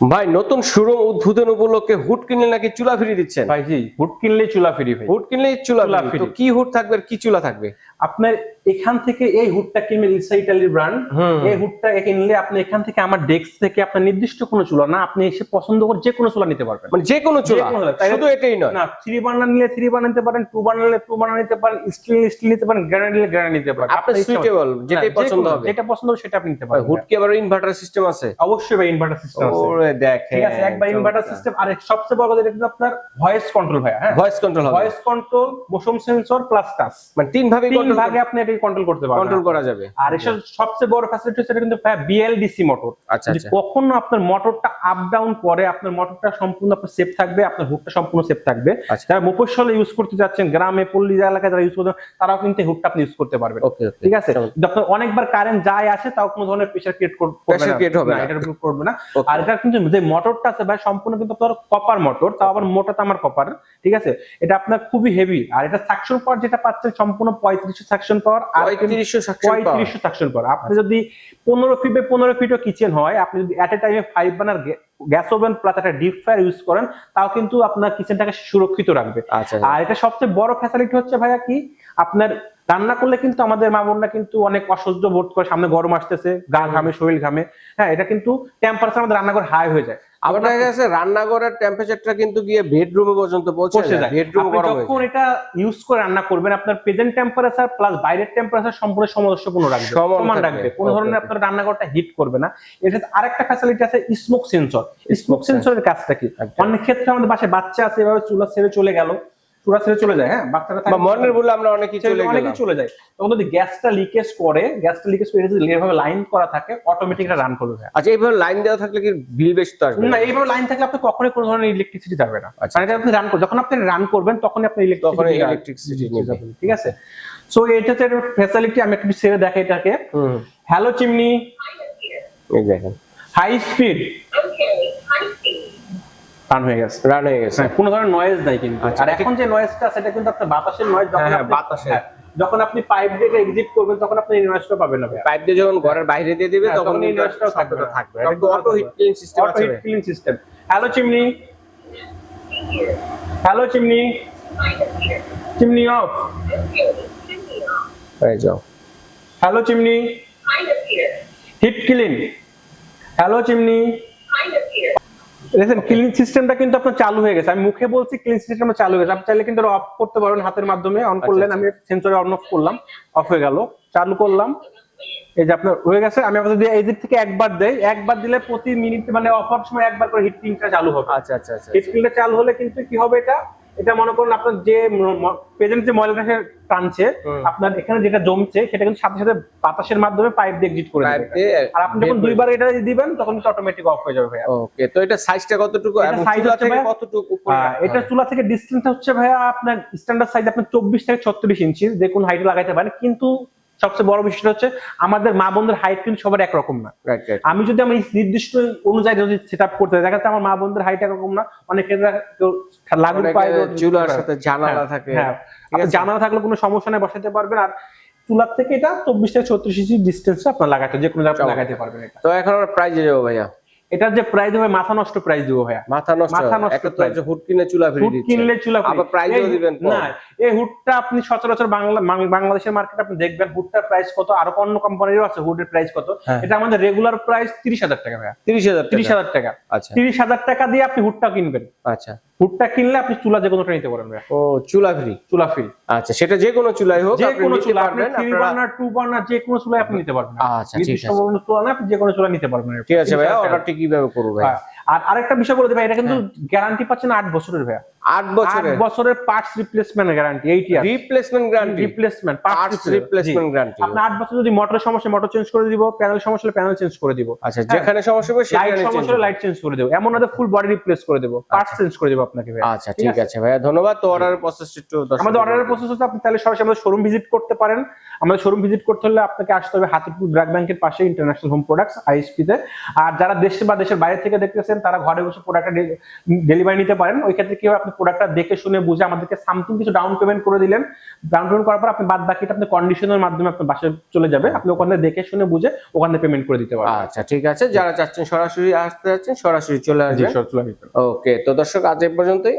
ভাই নতুন শোরুম উদ্বোধন উপলক্ষে হুট কিনলে নাকি চুলা ফ্রি দিচ্ছেন? ভাই জি হুট কিনলে চুলা ফ্রি ভাই। হুট কিনলে চুলা ফিরিয়ে ফ্রি। তো কি হুট থাকবে? আর কি চুলা থাকবে? আপনার এখান থেকে এই হুডটা কিনবেন ইলসা ইটালির ব্র্যান্ড এই হুডটা কিনলে আপনি এখান থেকে আমার ডেস্ক থেকে আপনার নির্দিষ্ট কোনো চুলা না আপনি এসে পছন্দ করে যে কোনো চুলা নিতে পারবেন। মানে যে কোনো চুলা? শুধু এটাই নয়। না থ্রি বার্নার নিলে থ্রি বার্নার নিতে পারেন টু বার্নার নিলে টু বার্নার নিতে পারেন স্টিল স্টিল নিতে পারেন গ্রানাইট নিলে গ্রানাইট নিতে পারেন। আপনার সুইটেবল যেটাই হ্যাঁ, পছন্দ হবে। যেটা পছন্দ হবে সেটা আপনি নিতে পারেন হুড কি আবার ইনভার্টার সিস্টেম আছে? অবশ্যই ভাই ইনভার্টার সিস্টেম আছে। ওরে দেখ ঠিক আছে একবার ইনভার্টার সিস্টেম আর সবচেয়ে বড় কথা এটা কিন্তু আপনার ভয়েস কন্ট্রোল ভাই হ্যাঁ? ভয়েস কন্ট্রোল হবে। Voice control motion sensor plus touch মানে তিন ভাবে তিন ভাগে আপনি এটা কন্ট্রোল করতে পারবেন কন্ট্রোল করা যাবে। আর এসব সবচেয়ে বড় ফ্যাসিলিটি এটা কিন্তু বিএলডিসি মোটর আচ্ছা আচ্ছা। কখনো আপনার মোটরটা আপ ডাউন করে আপনার মোটরটা সম্পূর্ণ আপনার সেফ থাকবে আপনার হুকটা সম্পূর্ণ সেফ থাকবে। আচ্ছা। যারা ইউজ করতে যাচ্ছেন গ্রামে পল্লী এলাকায় যারা ইউজ করতে তারাও কিন্তু হুকটা আপনি ইউজ করতে পারবেন। ঠিক আছে? আপনার অনেকবার কারেন্ট যায় আসে তাও কোনো ধরনের প্রেসার ক্রিয়েট করবে না। না। করবে না। আর এটা কিন্তু যে মোটরটা আছে ভাই সম্পূর্ণ কিন্তু আপনার কপার মোটর তাও আবার মোটরটা আমার কপার ঠিক আছে? এটা আপনার খুবই হেভি আর এটা সাকশন পাওয়ার যেটা পাচ্ছেন সম্পূর্ণ সাকশন পাওয়ার আর পঁয়ত্রিশশো সাকশন পাওয়ার পঁয়ত্রিশশো সাকশন পাওয়ার আপনি যদি পনেরো ফিট বাই পনেরো ফিটও কিচেন হয় আপনি যদি এট এ টাইমে five burner gas oven plus একটা ডিপ ফ্রায়ার ইউজ করেন তাও কিন্তু আপনার কিচেনটাকে সুরক্ষিত রাখবে। আচ্ছা আর এটা সবচেয়ে বড় ফ্যাসিলিটি হচ্ছে ভাইয়া কি? আপনার রান্না করলে কিন্তু আমাদের মা বোনরা কিন্তু অনেক অসহ্য বোধ করে সামনে গরম আসতেছে গা ঘামে শরীর ঘামে। হ্যাঁ এটা কিন্তু টেম্পারেচার আমাদের রান্নাঘর হাই হয়ে যায়। দেখা গেছে রান্নাঘরের টেম্পারেচারটা কিন্তু গিয়ে বেডরুমে পর্যন্ত পৌঁছে যায় বেডরুম গরম হয়ে যখন এটা ইউজ করে রান্না করবেন আপনার প্রেজেন্ট টেম্পারেচার প্লাস বাইরের টেম্পারেচার সম্পূর্ণ সামঞ্জস্যপূর্ণ রাখবে সমান রাখবে। কোনো ধরনের আপনার রান্নাঘরটা হিট করবে না। এর সাথে আরেকটা ফ্যাসিলিটি আছে স্মোক সেন্সর স্মোক সেন্সরের কাজটা কি। অনেক ক্ষেত্রে আমাদের বাসায় বাচ্চা আছে এভাবে চুলা ছেড়ে চলে গেল। চুলা ছেড়ে চলে যায় হ্যাঁ? বাচ্চারা থাকে- মনের বলে আমরা অনেকেই চলে অনেকেই চলে যায়। তখন যদি গ্যাসটা লিকেজ করে গ্যাসটা লিকেজ করে যদি এভাবে লাইন করা থাকে অটোমেটিক এটা রান করবে। আচ্ছা এইভাবে লাইন দেওয়া থাকলে কি বিল বেশি তো আসবে? না এইভাবে লাইন থাকলে আপনি কখনোই কোনো ধরনের ইলেকট্রিসিটি যাবে না। আচ্ছা। মানে এটা আপনি রান যখন আপনি রান করবেন তখন আপনি ইলেকট্রিসিটি electricity ঠিক আছে? সো এটা হচ্ছে ফ্যাসিলিটি আমি একটু ছেড়ে দেখাই এটাকে। হুম। হ্যালো চিমনি এই দেখেন high speed Okay, high speed. Run হয়ে গেছে। রান হয়ে গেছে। হ্যাঁ, কোনো ধরনের নয়েজ নাই কিন্তু। আচ্ছা, আর এখন যে নয়েজটা সেটা কিন্তু আপনার বাতাসের নয়েজ হ্যাঁ, হ্যাঁ, বাতাসের। হ্যাঁ, যখন আপনি পাইপ দিয়ে এক্সিট করবেন তখন আপনি নয়েজটা পাবেন না পাইপ দিয়ে যখন ঘরের বাইরে দিয়ে দিবে হ্যাঁ, তখন কিন্তু থাকবে না। থাকবে এটা auto heat clean system auto heat clean system hello chimney hello chimney. Chimney off chimney যাও hello chimney heat clean hello chimney. দেখেন ক্লিন সিস্টেমটা কিন্তু আপনার চালু হয়ে গেছে। আমি মুখে বলছি ক্লিন সিস্টেম চালু হয়ে গেছে। আপনি চাইলে কিন্তু অফ করতে পারবেন হাতের মাধ্যমে। অন করলেন আমি সেন্সরে অন অফ করলাম। অফ হয়ে গেল। চালু করলাম। এই যে আপনার হয়ে গেছে। আমি আপনাদের এই দিক থেকে একবার দেই একবার দিলে প্রতি মিনিট মানে অফ হওয়ার সময় একবার করে হিট ক্লিনটা চালু হবে। আচ্ছা আচ্ছা আচ্ছা হিট চালু হলে কিন্তু কি হবে এটা? এটা মনে করুন আপনার যে প্রেজেন্ট যে ময়লাটাকে টানছে আপনার এখানে যেটা জমছে সেটা কিন্তু সাথে সাথে বাতাসের মাধ্যমে পাইপ দিয়ে এক্সিট করে দেবে। আর আপনি যখন দুইবার এটা দিবেন তখন কিন্তু অটোমেটিক অফ হয়ে যাবে ভাইয়া। ওকে তো এটা সাইজটা কতটুকু? এবং size চুলা হচ্ছে থেকে কতটুকু উপরে এটা? চুলা থেকে ডিসটেন্স হচ্ছে ভাইয়া আপনার স্ট্যান্ডার্ড সাইজ আপনার চব্বিশ থেকে ছত্রিশ ইঞ্চি যে কোন হাইটে লাগাইতে পারেন। কিন্তু সবচেয়ে বড় বিষয়টা হচ্ছে আমাদের মা বোনদের হাইট কিন্তু সবার একরকম না। আমি যদি আমি নির্দিষ্ট অনুযায়ী যদি সেট আপ করতে দেখা যাচ্ছে আমার মা বোনদের হাইট একরকম না অনেকে জানা লাগু পায় চুলার সাথে জানালা থাকে। হ্যাঁ। জানালা থাকলে কোনো সমস্যা নেই বসাতে পারবেন। আর চুলার থেকে এটা চব্বিশ থেকে ছত্রিশ ইঞ্চি ডিস্টেন্স আপনার লাগাতে যে কোনো জায়গায় লাগাতে পারবেন তো এখন আমরা প্রাইজে যাব ভাইয়া। এটার যে প্রাইস হবে মাথা নষ্ট প্রাইস দিব ভাইয়া। মাথা নষ্ট মাথা নষ্ট প্রাইস হুড কিনে চুলা ফ্রি হুড দিচ্ছে। কিনলে চুলা free। আবার প্রাইস ও দিবেন না এই হুডটা আপনি সচরাচর বাংলা বাংলাদেশের মার্কেট আপনি দেখবেন হুডটার প্রাইস কত আর অন্য কোম্পানিরও আছে হুডের প্রাইস কত। হ্যাঁ। এটা আমাদের রেগুলার প্রাইস তিরিশ হাজার টাকা ভাইয়া। তিরিশ হাজার তিরিশ হাজার টাকা। আচ্ছা। তিরিশ হাজার টাকা দিয়ে আপনি হুডটা কিনবেন। আচ্ছা। হুডটা কিনলে আপনি চুলা যে কোনোটা নিতে পারেন ও চুলা ফ্রি চুলা ফ্রি আচ্ছা সেটা যে কোনো চুলাই হোক যে কোনো চুলা আপনি থ্রি বার্নার টু বার্নার যে কোনো চুলাই আপনি নিতে পারবেন আচ্ছা, ঠিক আছে। কোনো চুলা না আপনি যে কোনো চুলা নিতে পারবেন ঠিক আছে ভাইয়া 30,000 টাকা। অর্ডারটি কীভাবে করব ভাই। আর আরেকটা বিষয় বলে দিই ভাই এটা কিন্তু গ্যারান্টি পাচ্ছেন আট বছরের ভাইয়া। আট আট বছরের বছরের parts replacement guarantee eight year replacement guarantee replacement parts replacement guarantee আপনি আট বছর যদি মোটরের সমস্যা মোটর চেঞ্জ করে দিব প্যানেল সমস্যা হলে প্যানেল চেঞ্জ করে দিব। আচ্ছা যেখানে সমস্যা হবে লাইট সেখানে সমস্যা হলে লাইট চেঞ্জ করে দেবো। এমন না ফুল বডি রিপ্লেস করে দেবো পার্টস চেঞ্জ করে দেবো আপনাকে ভাই আচ্ছা ঠিক আছে? ভাইয়া ধন্যবাদ। তো অর্ডারের প্রসেস একটু আমাদের অর্ডারের। প্রসেস হচ্ছে আপনি তাহলে সরাসরি আমাদের শোরুম ভিজিট করতে পারেন। আমাদের শোরুম ভিজিট করতে হলে আপনাকে আসতে হবে হাতিপুর ব্র্যাক ব্যাংকের পাশে ইন্টারন্যাশনাল হোম প্রোডাক্টস আইএসপি তে। আর যারা দেশে বা দেশের বাইরে থেকে দেখতেছেন তারা ঘরে বসে প্রোডাক্টটা ডেলিভারি নিতে পারেন। ওই ক্ষেত্রে কি হবে আপনি প্রোডাক্টটা দেখে শুনে বুঝে আমাদেরকে সামথিং কিছু ডাউন পেমেন্ট করে দিলেন। ডাউন পেমেন্ট করার পর আপনি বাদ বাকিটা আপনি কন্ডিশনের মাধ্যমে আপনি বাসে চলে যাবে। আপনি ওখানে দেখে শুনে বুঝে ওখানে পেমেন্ট করে দিতে পারবেন। আচ্ছা ঠিক আছে। যারা চাচ্ছেন সরাসরি আসতে যাচ্ছেন সরাসরি চলে আসবেন। ওকে তো দর্শক আজ এ পর্যন্তই।